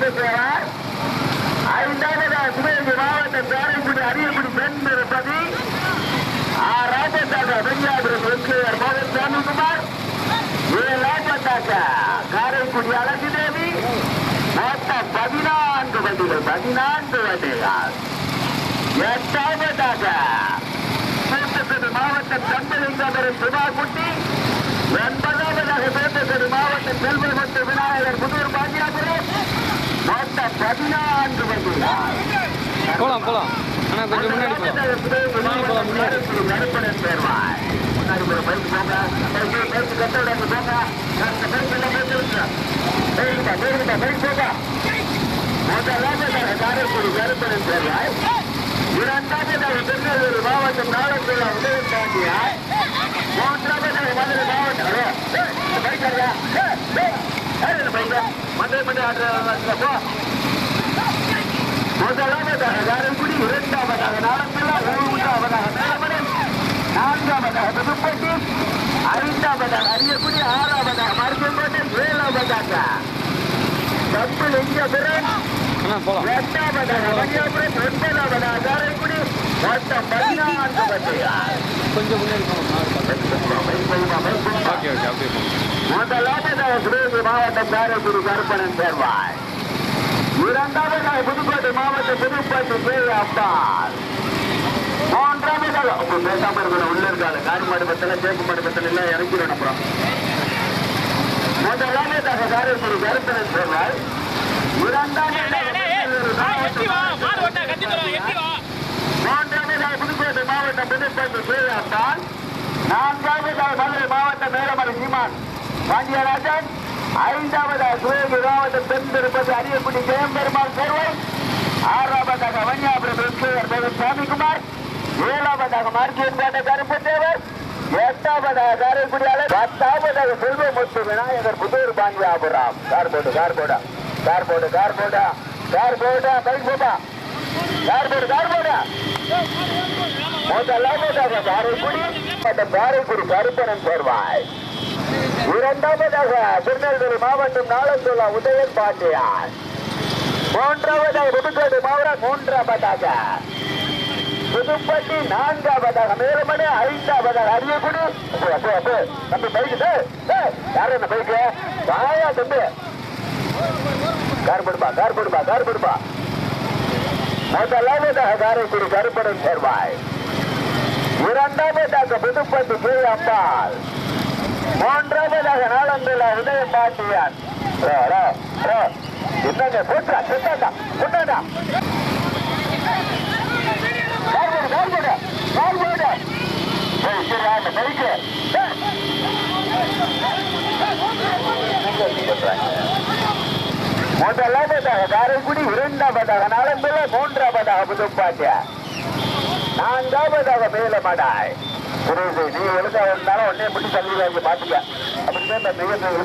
பெற்றவர் ஐந்தாவது சிவகங்கை மாவட்டம் காரைக்குடி அரியக்குடி பெண் திருப்பதி ராஜசாக வெள்ளாபுரம் வெற்றியார் மோகன் சாமிக்குமார் ஏழாவதாக காரைக்குடி அழகு தேவி. மொத்தம் பதினான்கு வண்டிகள் பதினான்கு வண்டிகள். எட்டாவதாக தூத்துக்குடி மாவட்டம் தம்பலிங்கபுரம் சிவாகுட்டி ஒன்பதாவதாக தூத்துக்குடி மாவட்டம் செல்வமட்டு விநாயகர் புதூர் பாண்டியாபுரம் மொத்தம் பதினான்கு போலாம் போலாம். அண்ணா கொஞ்சம் முன்னாடி போலாம். போலாம் முன்னாடி. மாவட்டம் நாளக்குள்ள மதுரை மாவட்டம் மதுரை ஆடுற போ முதலாவதாக காரைக்குடி இரண்டாவதாக நாளக்குள்ள மூன்றாவதாக மேலமலை நான்காவதாக புதுப்பட்டி ஐந்தாவதாக அரியக்குடி ஆறாவதாக மருத்துவக்கோட்டை ஏழாவதாக தப்பு லிங்கபுரம் எட்டாவதாக மணியாபுரம் ஒன்பதாவதாக காரைக்குடி மொத்தம் பதினான்கு கொஞ்சம் முதலாவதாக சிவகங்கை மாவட்டம் காரைக்குடி கருப்பணன் சேர்வாய். இரண்டாவதாக புதுக்கோட்டை மாவட்டம் புதுப்பட்டி கே அப்பால். மூன்றாவதாக உங்க பேசாம இருக்கணும் உள்ள இருக்காது காரி மடுப்பத்தில் தேக்கு மடுப்பத்தில் எல்லாம் இறங்கிடும் அப்புறம். முதலாவதாக காரைக்குடி சேர்வாய் மூன்றாவதாக புதுக்கோட்டை மாவட்டம் புதுப்பட்டி கே அப்பால். நான்காவதாக மதுரை மாவட்டம் மேலமலை சீமான். பாண்டியராஜன் ஐந்தாவதாக சிவகங்கை மாவட்டம் திருப்பதி அரியக்குடி ஜெயம்பெருமாள் சேர்வை. ஆறாவதாக வன்னியாபுரம் சாமிக்குமார் ஏழாவதாக மார்க்கியன்பேட்டை கருப்பத்தேவர். எட்டாவதாக காரைக்குடி அலை பத்தாவதாக செல்வமுத்து விநாயகர் புதூர் பாண்டியாபுரம். கார்போடு கார் போடா. கார் போடா பைக் போடா. கார் போடு கார் போடா முதலாவதாக காரைக்குடி மற்றும் காரைக்குடி கருப்பணம் சேர்வாய். இரண்டாவதாக திருநெல்வேலி மாவட்டம் நாளந்தோலா உதயன் பாண்டியார். மூன்றாவதாக புதுக்கோட்டை மாவட்டம் மூன்றாவதாக. புதுப்பட்டி நான்காவதாக மேலமணி ஐந்தாவதாக அரியக்குடி. அப்போ, தம்பி பைக்கு யார் என்ன பைக்கு வாயா தம்பி. கார் போடுப்பா கார் போடுப்பா கார் போடுப்பா முதலாவதாக காரைக்குடி கருப்படன் சேர்வாய். இரண்டாவதாக புதுப்பட்டி கே அம்பாள். மூன்றாவதாக நாளந்தில உதயம் பாட்டியார் ரோ, ரோ, ரோ. என்னங்க போட்டா செத்தாண்டா கொண்டாண்டா கார்போடு கார்போடு கார்போடு ஏய் சரி அந்த பைக்கு முதலாவதாக காரைக்குடி இரண்டாவதாக நாளந்தில மூன்றாவதாக புதுப்பாட்டியா நான்காவதாக புரியுது நீ ஒழுங்கா இருந்தாலும் உடனே முடி தள்ளி வாங்கி பாத்துக்க अब इसमें मैं